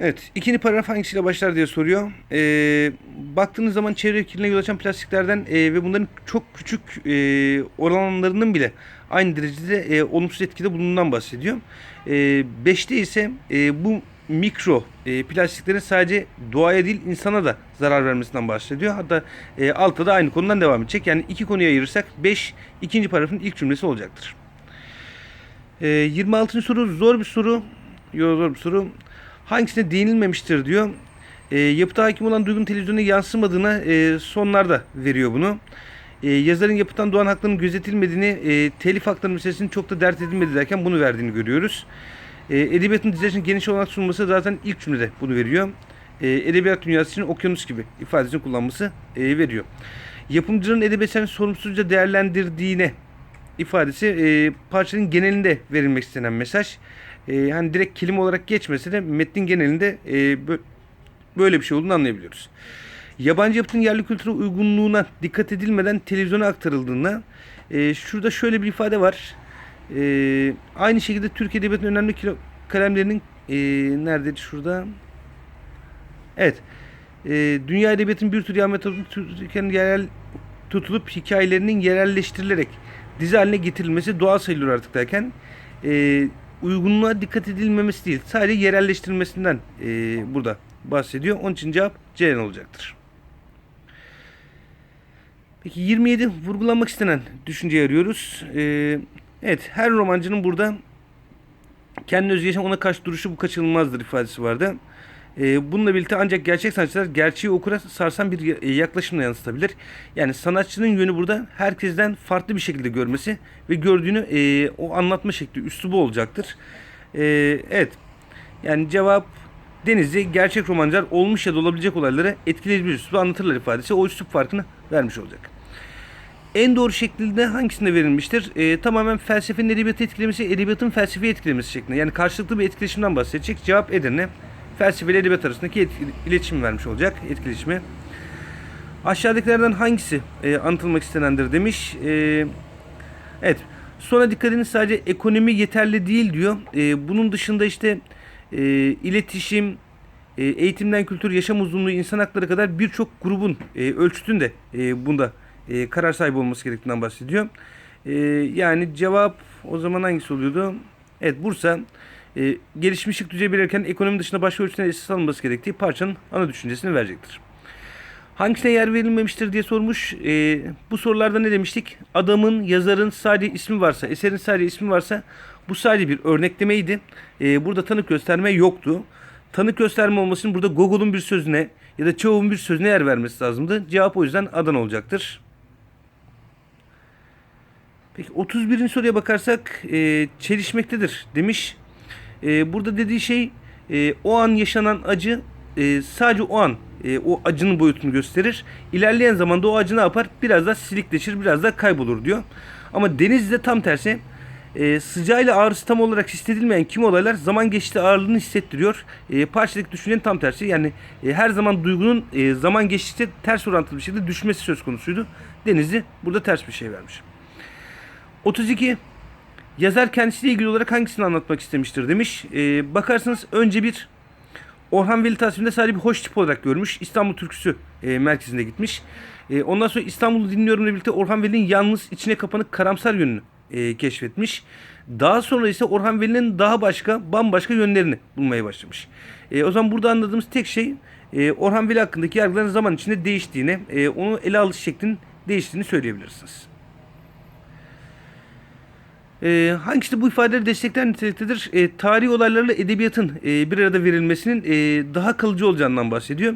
Evet, ikinci paragraf hangisiyle başlar diye soruyor. Ee, baktığınız zaman çevre kirliliğine yol açan plastiklerden e, ve bunların çok küçük e, oranlarının bile aynı derecede e, olumsuz etkide bulunduğundan bahsediyor. E, beşte ise e, bu mikro e, plastiklerin sadece doğaya değil insana da zarar vermesinden bahsediyor. Hatta e, altta da aynı konudan devam edecek. Yani iki konuya ayırırsak 5 ikinci paragrafın ilk cümlesi olacaktır. E, 26. soru zor bir soru. Yo, zor bir soru. Hangisine değinilmemiştir diyor. E, yapıta hakim olan duygunun televizyona yansımadığına e, sonlarda veriyor bunu. E, yazarın yapıttan doğan haklarının gözetilmediğini, e, telif hakları meselesinin çok da dert edilmedi derken bunu verdiğini görüyoruz. E, edebiyatın dizilerinin geniş olarak sunulması zaten ilk cümlede bunu veriyor. E, edebiyat dünyası için okyanus gibi ifadesini kullanması e, veriyor. Yapımcının edebiyat eserini sorumsuzca değerlendirdiğine ifadesi e, parçanın genelinde verilmek istenen mesaj. E, hani direkt kelime olarak geçmese de metnin genelinde e, bö- böyle bir şey olduğunu anlayabiliyoruz. Yabancı yapıtın yerli kültüre uygunluğuna dikkat edilmeden televizyona aktarıldığına e, şurada şöyle bir ifade var. E, aynı şekilde Türk Edebiyatı'nın önemli kilo- kalemlerinin e, neredeydi şurada? Evet. E, dünya edebiyatının bir tür yağma Türkiye'nin yerel tutulup hikayelerinin yerelleştirilerek dizi haline getirilmesi doğal sayılır artık derken e, uygunluğa dikkat edilmemesi değil sadece yerelleştirilmesinden e, burada bahsediyor. Onun için cevap Ceylan olacaktır. Peki 27 vurgulanmak istenen düşünceyi arıyoruz. E, evet her romancının burada kendi yaşam ona karşı duruşu bu kaçınılmazdır ifadesi vardı. E, bununla birlikte ancak gerçek sanatçılar gerçeği okura sarsan bir ya- yaklaşımla yansıtabilir. Yani sanatçının yönü burada herkesten farklı bir şekilde görmesi ve gördüğünü e, o anlatma şekli, üslubu olacaktır. E, evet. Yani cevap Denizli gerçek romancılar olmuş ya da olabilecek olayları etkileyici bir üslupla anlatırlar ifadesi o üslup farkını vermiş olacak. En doğru şekilde hangisinde verilmiştir? Ee, tamamen felsefenin edebiyatı etkilemesi, edebiyatın felsefeyi etkilemesi şeklinde. Yani karşılıklı bir etkileşimden bahsedecek. Cevap Edirne. Felsefe ile edebiyat arasındaki iletişim vermiş olacak. Etkileşimi. Aşağıdakilerden hangisi e, anlatılmak istenendir demiş. E, evet. Sonra dikkatiniz sadece ekonomi yeterli değil diyor. E, bunun dışında işte e, iletişim, e, eğitimden kültür, yaşam uzunluğu, insan hakları kadar birçok grubun e, ölçütün e, bunda e, karar sahibi olması gerektiğinden bahsediyor. E, yani cevap o zaman hangisi oluyordu? Evet Bursa e, gelişmişlik düzeyi belirlerken ekonomi dışında başka ölçütler esas alınması gerektiği parçanın ana düşüncesini verecektir. Hangisine yer verilmemiştir diye sormuş. E, bu sorularda ne demiştik? Adamın, yazarın sadece ismi varsa, eserin sadece ismi varsa bu sadece bir örneklemeydi. E, burada tanık gösterme yoktu. Tanık gösterme olmasının burada Google'un bir sözüne ya da çoğun bir sözüne yer vermesi lazımdı. Cevap o yüzden Adana olacaktır. Peki 31. soruya bakarsak e, çelişmektedir demiş. E, burada dediği şey e, o an yaşanan acı e, sadece o an e, o acının boyutunu gösterir. İlerleyen zamanda o acı ne yapar? Biraz daha silikleşir, biraz daha kaybolur diyor. Ama denizde tam tersi e, sıcağıyla ağrısı tam olarak hissedilmeyen kim olaylar zaman geçti ağırlığını hissettiriyor. E, parçadaki düşüncenin tam tersi. Yani e, her zaman duygunun e, zaman geçtikçe ters orantılı bir şekilde düşmesi söz konusuydu. Denizli burada ters bir şey vermiş. 32. Yazar kendisiyle ilgili olarak hangisini anlatmak istemiştir demiş. Ee, bakarsanız önce bir Orhan Veli tasvirinde sadece bir hoş tip olarak görmüş. İstanbul Türküsü e, merkezinde gitmiş. E, ondan sonra İstanbul'u dinliyorumla birlikte Orhan Veli'nin yalnız içine kapanık karamsar yönünü e, keşfetmiş. Daha sonra ise Orhan Veli'nin daha başka bambaşka yönlerini bulmaya başlamış. E, o zaman burada anladığımız tek şey e, Orhan Veli hakkındaki yargıların zaman içinde değiştiğini, e, onu ele alış şeklinin değiştiğini söyleyebilirsiniz. E, hangisi bu ifadeleri destekler niteliktedir? E, tarihi olaylarla edebiyatın e, bir arada verilmesinin e, daha kalıcı olacağından bahsediyor.